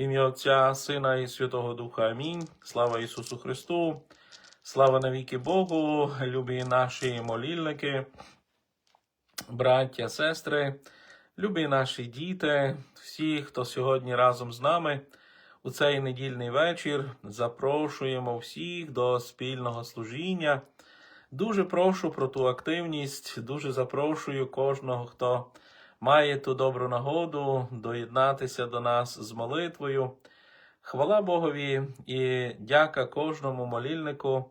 Ім'я Отця, Сина і Святого Духа. Амінь. Слава Ісусу Христу, слава навіки Богу, любі наші молільники, браття, сестри, любі наші діти, всі, хто сьогодні разом з нами у цей недільний вечір. Запрошуємо всіх до спільного служіння. Дуже прошу про ту активність, дуже запрошую кожного, хто має ту добру нагоду доєднатися до нас з молитвою. Хвала Богові і дяка кожному молільнику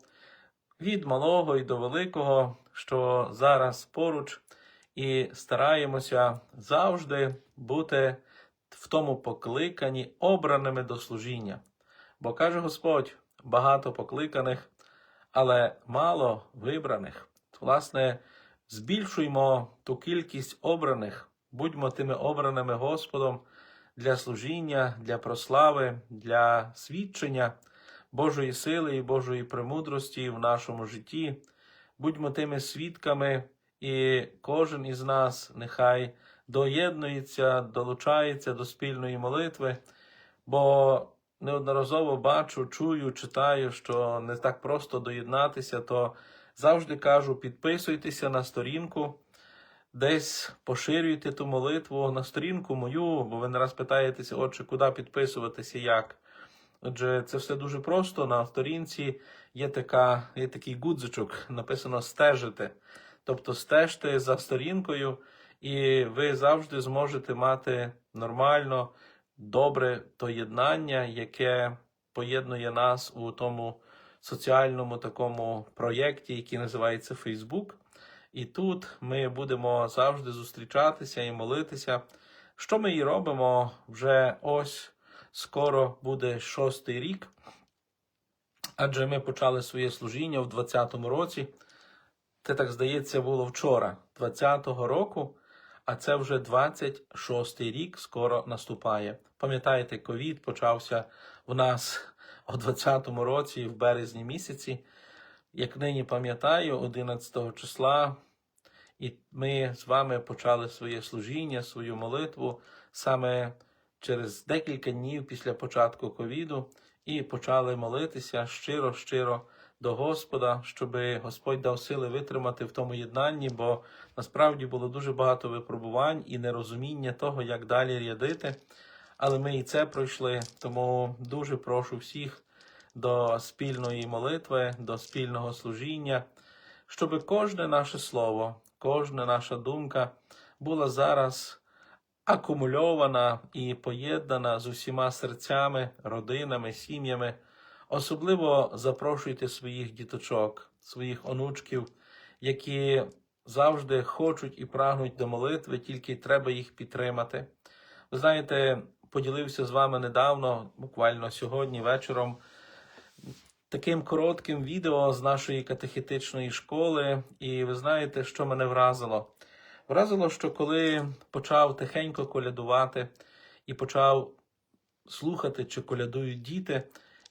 від малого і до великого, що зараз поруч, і стараємося завжди бути в тому покликані обраними до служіння. Бо каже Господь: багато покликаних, але мало вибраних. Власне, збільшуймо ту кількість обраних, будьмо тими обраними Господом для служіння, для прослави, для свідчення Божої сили і Божої премудрості в нашому житті. Будьмо тими свідками, і кожен із нас нехай доєднується, долучається до спільної молитви, бо неодноразово бачу, чую, читаю, що не так просто доєднатися, то завжди кажу: підписуйтеся на сторінку, десь поширюйте ту молитву на сторінку мою, бо ви не раз питаєтеся, отже, куди підписуватися, як. Отже, це все дуже просто. На сторінці є, така, є такий гудзичок, написано стежити. Тобто стежте за сторінкою, і ви завжди зможете мати нормально, добре то єднання, яке поєднує нас у тому соціальному такому проєкті, який називається Facebook. І тут ми будемо завжди зустрічатися і молитися. Що ми і робимо вже ось скоро буде шостий рік, адже ми почали своє служіння в 20-му році. Це так здається було вчора, 20-го року, а це вже 26-й рік скоро наступає. Пам'ятаєте, ковід почався в нас у 20-му році, в березні місяці. Як нині пам'ятаю, 11 числа, і ми з вами почали своє служіння, свою молитву саме через декілька днів після початку ковіду, і почали молитися щиро-щиро до Господа, щоб Господь дав сили витримати в тому єднанні, бо насправді було дуже багато випробувань і нерозуміння того, як далі рядити. Але ми і це пройшли, тому дуже прошу всіх до спільної молитви, до спільного служіння, щоб кожне наше слово, кожна наша думка була зараз акумульована і поєднана з усіма серцями, родинами, сім'ями. Особливо запрошуйте своїх діточок, своїх онучків, які завжди хочуть і прагнуть до молитви, тільки треба їх підтримати. Ви знаєте, поділився з вами недавно, буквально сьогодні вечором, таким коротким відео з нашої катехетичної школи, і ви знаєте, що мене вразило? Вразило, що коли почав тихенько колядувати і почав слухати, чи колядують діти,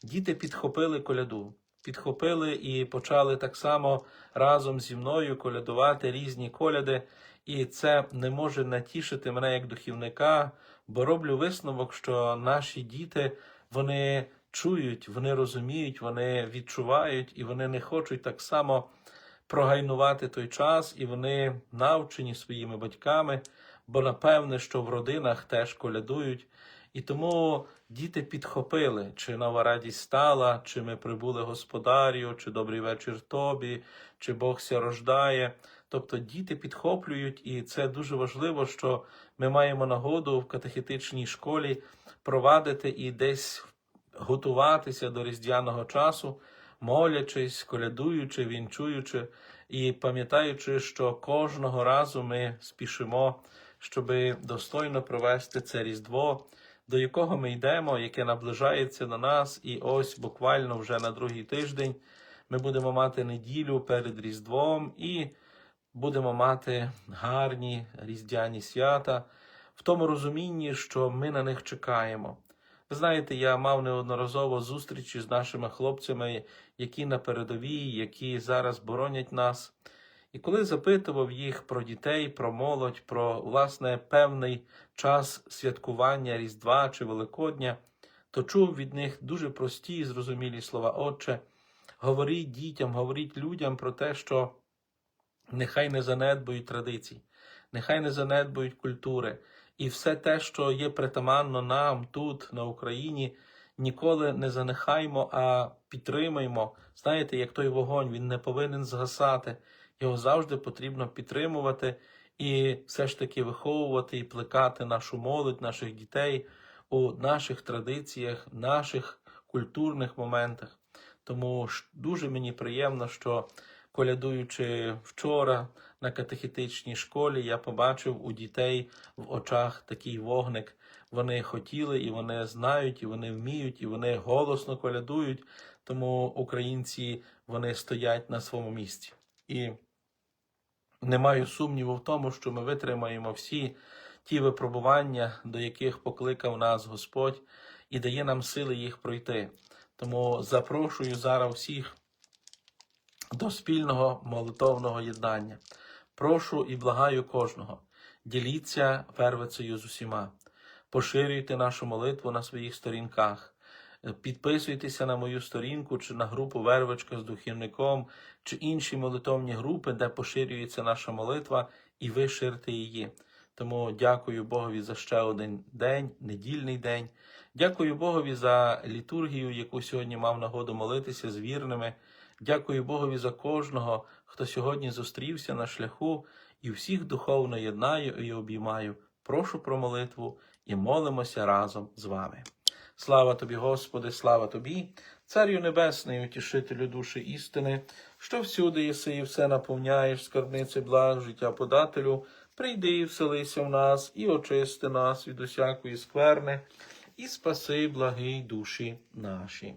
діти підхопили коляду. Підхопили і почали так само разом зі мною колядувати різні коляди, і це не може натішити мене як духівника, бо роблю висновок, що наші діти вони чують, вони розуміють, вони відчувають і вони не хочуть так само прогайнувати той час, і вони навчені своїми батьками, бо напевне, що в родинах теж колядують. І тому діти підхопили, чи нова радість стала, чи ми прибули господарю, чи добрий вечір тобі, чи Бог ся рождає. Тобто діти підхоплюють, і це дуже важливо, що ми маємо нагоду в катехетичній школі провадити і десь готуватися до різдвяного часу, молячись, колядуючи, вінчуючи і пам'ятаючи, що кожного разу ми спішимо, щоб достойно провести це Різдво, до якого ми йдемо, яке наближається до нас, і ось буквально вже на другий тиждень ми будемо мати неділю перед Різдвом і будемо мати гарні різдвяні свята в тому розумінні, що ми на них чекаємо. Ви знаєте, я мав неодноразово зустрічі з нашими хлопцями, які на передовій, які зараз боронять нас. І коли запитував їх про дітей, про молодь, про власне певний час святкування Різдва чи Великодня, то чув від них дуже прості і зрозумілі слова. Отче, говоріть дітям, говоріть людям про те, що нехай не занедбують традицій, нехай не занедбують культури. І все те, що є притаманно нам тут, на Україні, ніколи не занехаймо, а підтримаймо. Знаєте, як той вогонь, він не повинен згасати. Його завжди потрібно підтримувати і все ж таки виховувати і плекати нашу молодь, наших дітей у наших традиціях, наших культурних моментах. Тому дуже мені приємно, що колядуючи вчора на катехетичній школі, я побачив у дітей в очах такий вогник. Вони хотіли, і вони знають, і вони вміють, і вони голосно колядують. Тому українці вони стоять на своєму місці. І не маю сумніву в тому, що ми витримаємо всі ті випробування, до яких покликав нас Господь, і дає нам сили їх пройти. Тому запрошую зараз всіх до спільного молитовного єднання. Прошу і благаю кожного. Діліться первицею з усіма. Поширюйте нашу молитву на своїх сторінках. Підписуйтеся на мою сторінку чи на групу Вервичка з духівником, чи інші молитовні групи, де поширюється наша молитва, і ви ширте її. Тому дякую Богові за ще один день, недільний день. Дякую Богові за літургію, яку сьогодні мав нагоду молитися з вірними. Дякую Богові за кожного, хто сьогодні зустрівся на шляху і всіх духовно єднаю і обіймаю. Прошу про молитву і молимося разом з вами. Слава тобі, Господи, слава тобі, Царю Небесний, утішителю душі істини, що всюди єси і все наповняєш, скарбниці благ, життя подателю, прийди і вселися в нас, і очисти нас від усякої скверни, і спаси благий душі наші.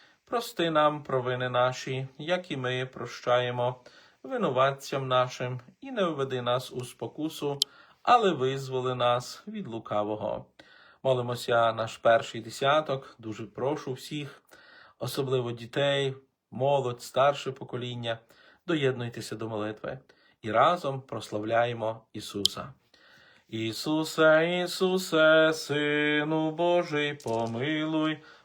Прости нам провини наші, як і ми прощаємо винуватцям нашим, і не введи нас у спокусу, але визволи нас від лукавого. Молимося наш перший десяток. Дуже прошу всіх, особливо дітей, молодь, старше покоління, доєднуйтеся до молитви і разом прославляємо Ісуса. Ісусе, Ісусе, Сину Божий, помилуй,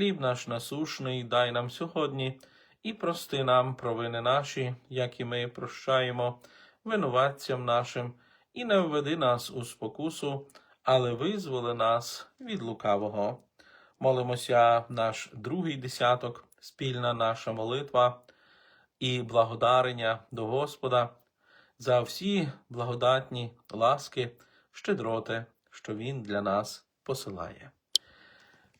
Хліб наш насушний дай нам сьогодні, і прости нам провини наші, як і ми прощаємо винуватцям нашим, і не введи нас у спокусу, але визволи нас від лукавого. Молимося наш другий десяток, спільна наша молитва і благодарення до Господа за всі благодатні ласки, щедроти, що Він для нас посилає.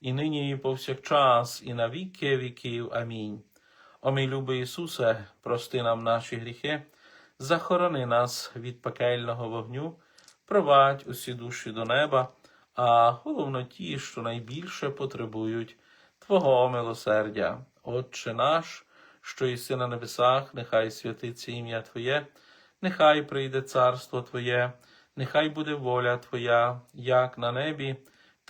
і нині, і повсякчас, і на віки віків. Амінь. О мій любий Ісусе, прости нам наші гріхи, захорони нас від пекельного вогню, провадь усі душі до неба, а головно ті, що найбільше потребують Твого милосердя. Отче наш, що єси на небесах, нехай святиться ім'я Твоє, нехай прийде царство Твоє, нехай буде воля Твоя, як на небі,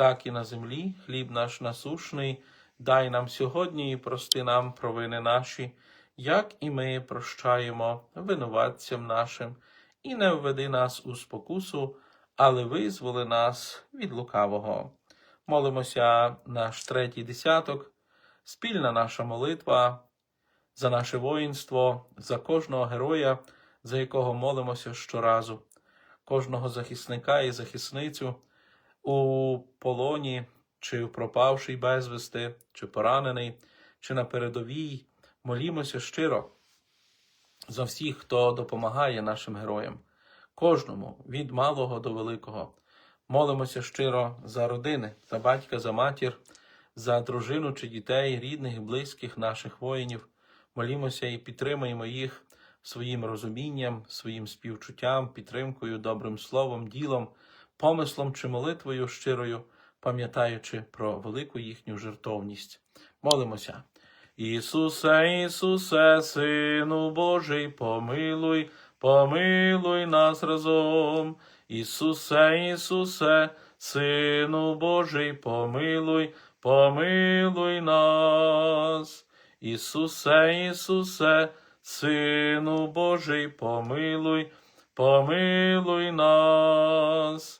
так і на землі. Хліб наш насушний, дай нам сьогодні і прости нам провини наші, як і ми прощаємо винуватцям нашим, і не введи нас у спокусу, але визволи нас від лукавого. Молимося наш третій десяток, спільна наша молитва за наше воїнство, за кожного героя, за якого молимося щоразу, кожного захисника і захисницю у полоні, чи пропавший безвісти, чи поранений, чи на передовій. Молімося щиро за всіх, хто допомагає нашим героям, кожному від малого до великого. Молимося щиро за родини, за батька, за матір, за дружину чи дітей, рідних близьких наших воїнів. Молімося і підтримуємо їх своїм розумінням, своїм співчуттям, підтримкою, добрим словом, ділом, помислом чи молитвою щирою, пам'ятаючи про велику їхню жертовність. Молимося. Ісусе, Ісусе, Сину Божий, помилуй, помилуй нас разом. Ісусе, Ісусе, Сину Божий, помилуй, помилуй нас. Ісусе, Ісусе, Сину Божий, помилуй, помилуй нас.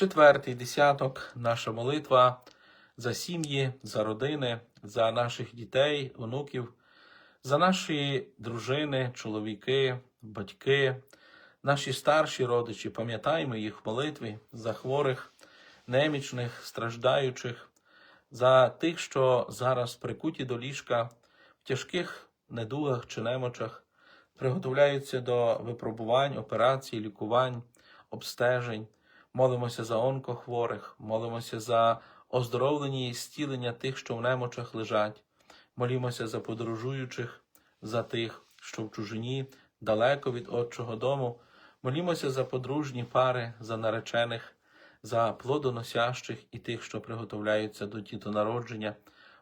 четвертий десяток, наша молитва за сім'ї, за родини, за наших дітей, онуків, за наші дружини, чоловіки, батьки, наші старші родичі, пам'ятаємо їх в молитві за хворих, немічних, страждаючих, за тих, що зараз прикуті до ліжка в тяжких недугах чи немочах, приготовляються до випробувань, операцій, лікувань, обстежень. Молимося за онкохворих, молимося за оздоровлення і зцілення тих, що в немочах лежать. Молімося за подорожуючих, за тих, що в чужині, далеко від Отчого дому. Молімося за подружні пари, за наречених, за плодоносящих і тих, що приготовляються до дітонародження.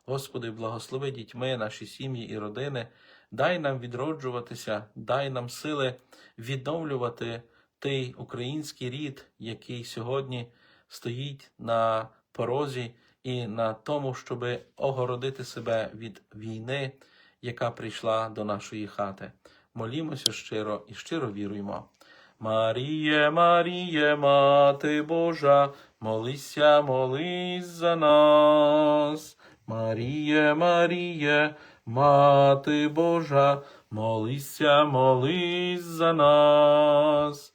Господи, благослови дітьми, наші сім'ї і родини, дай нам відроджуватися, дай нам сили відновлювати той український рід, який сьогодні стоїть на порозі і на тому, щоб огородити себе від війни, яка прийшла до нашої хати. Молімося щиро і щиро віруємо. Маріє, Маріє, Мати Божа, молися, молись за нас. Маріє, Маріє, Мати Божа, молися, молись за нас.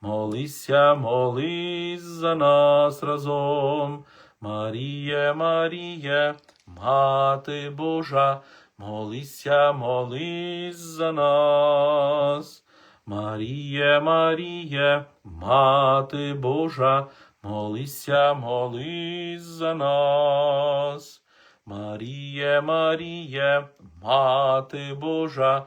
молися, молись за нас разом. Маріє, Маріє, Мати Божа, молися, молись за нас. Маріє, Маріє, Мати Божа, молися, молись за нас. Маріє, Маріє, Мати Божа,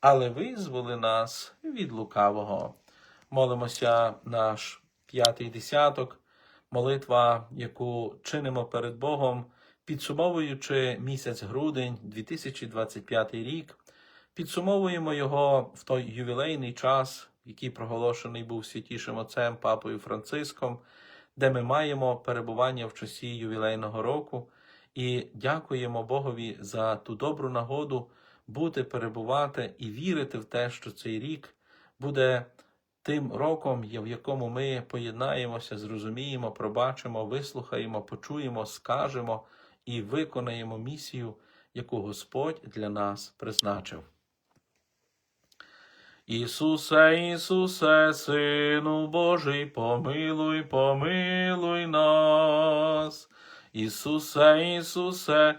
але визволи нас від лукавого. Молимося наш п'ятий десяток, молитва, яку чинимо перед Богом, підсумовуючи місяць грудень 2025 рік, підсумовуємо його в той ювілейний час, який проголошений був святішим отцем Папою Франциском, де ми маємо перебування в часі ювілейного року, і дякуємо Богові за ту добру нагоду бути, перебувати і вірити в те, що цей рік буде тим роком, в якому ми поєднаємося, зрозуміємо, пробачимо, вислухаємо, почуємо, скажемо і виконаємо місію, яку Господь для нас призначив. Ісусе, Ісусе, Сину Божий, помилуй, помилуй нас. Ісусе, Ісусе,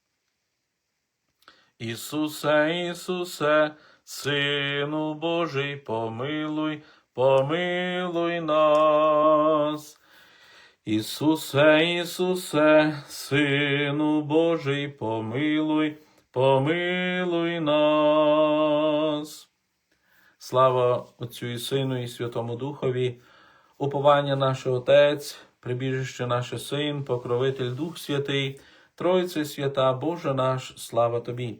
Ісусе, Ісусе, Сину Божий, помилуй, помилуй нас. Ісусе, Ісусе, Сину Божий, помилуй, помилуй нас. Слава Отцю і Сину, і Святому Духові, уповання наше Отець, прибіжище наше Син, покровитель Дух Святий, Тройце свята, Боже наш, слава Тобі.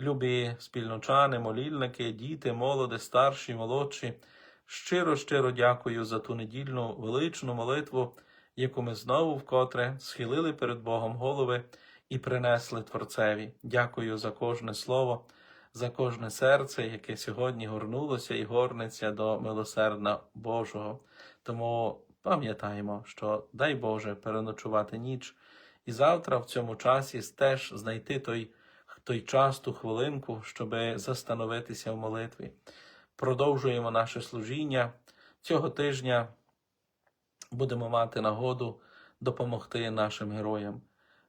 любі спільночани, молільники, діти, молоді, старші, молодші. Щиро, щиро дякую за ту недільну величну молитву, яку ми знову вкотре схилили перед Богом голови і принесли Творцеві. Дякую за кожне слово, за кожне серце, яке сьогодні горнулося і горнеться до милосердна Божого. Тому пам'ятаємо, що дай Боже переночувати ніч, і завтра в цьому часі теж знайти той, той час, ту хвилинку, щоб застановитися в молитві. Продовжуємо наше служіння. Цього тижня будемо мати нагоду допомогти нашим героям,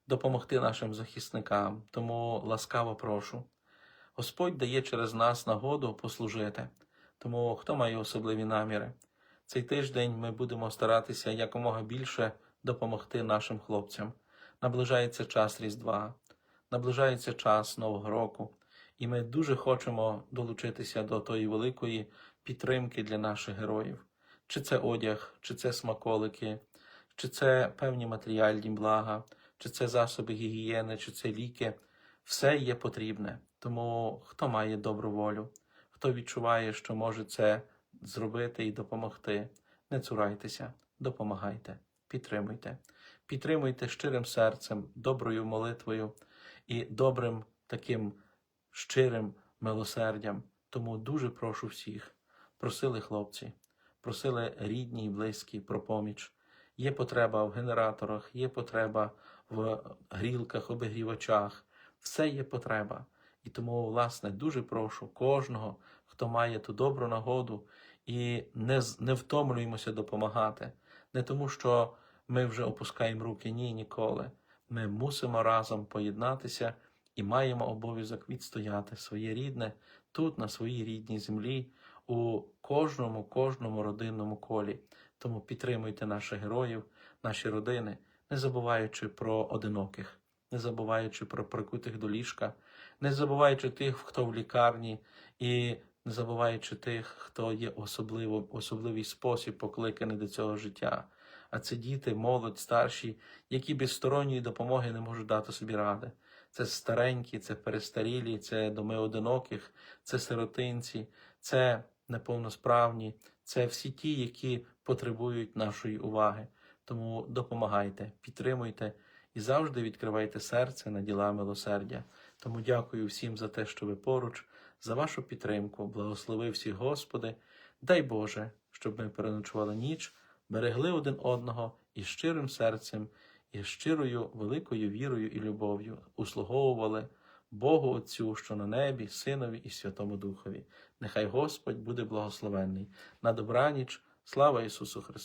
допомогти нашим захисникам. Тому ласкаво прошу. Господь дає через нас нагоду послужити. Тому хто має особливі наміри? Цей тиждень ми будемо старатися якомога більше допомогти нашим хлопцям. Наближається час Різдва, наближається час Нового року, і ми дуже хочемо долучитися до тої великої підтримки для наших героїв. Чи це одяг, чи це смаколики, чи це певні матеріальні блага, чи це засоби гігієни, чи це ліки. Все є потрібне. Тому хто має добру волю, хто відчуває, що може це зробити і допомогти, не цурайтеся, допомагайте, підтримуйте, підтримуйте щирим серцем, доброю молитвою і добрим таким щирим милосердям. Тому дуже прошу всіх, просили хлопці, просили рідні і близькі про поміч. Є потреба в генераторах, є потреба в грілках, обігрівачах. Все є потреба. І тому, власне, дуже прошу кожного, хто має ту добру нагоду, і не, не втомлюємося допомагати. Не тому, що ми вже опускаємо руки, ні, ніколи. Ми мусимо разом поєднатися і маємо обов'язок відстояти своє рідне тут, на своїй рідній землі, у кожному, кожному родинному колі. Тому підтримуйте наших героїв, наші родини, не забуваючи про одиноких, не забуваючи про прикутих до ліжка, не забуваючи тих, хто в лікарні, і не забуваючи тих, хто є особливо, особливий спосіб покликаний до цього життя. А це діти, молодь, старші, які без сторонньої допомоги не можуть дати собі ради. Це старенькі, це перестарілі, це доми одиноких, це сиротинці, це неповносправні, це всі ті, які потребують нашої уваги. Тому допомагайте, підтримуйте і завжди відкривайте серце на діла милосердя. Тому дякую всім за те, що ви поруч, за вашу підтримку. Благослови всіх, Господи. Дай Боже, щоб ми переночували ніч, берегли один одного і щирим серцем, і щирою великою вірою і любов'ю услуговували Богу Отцю, що на небі, Синові і Святому Духові. Нехай Господь буде благословенний. На добраніч, слава Ісусу Христу!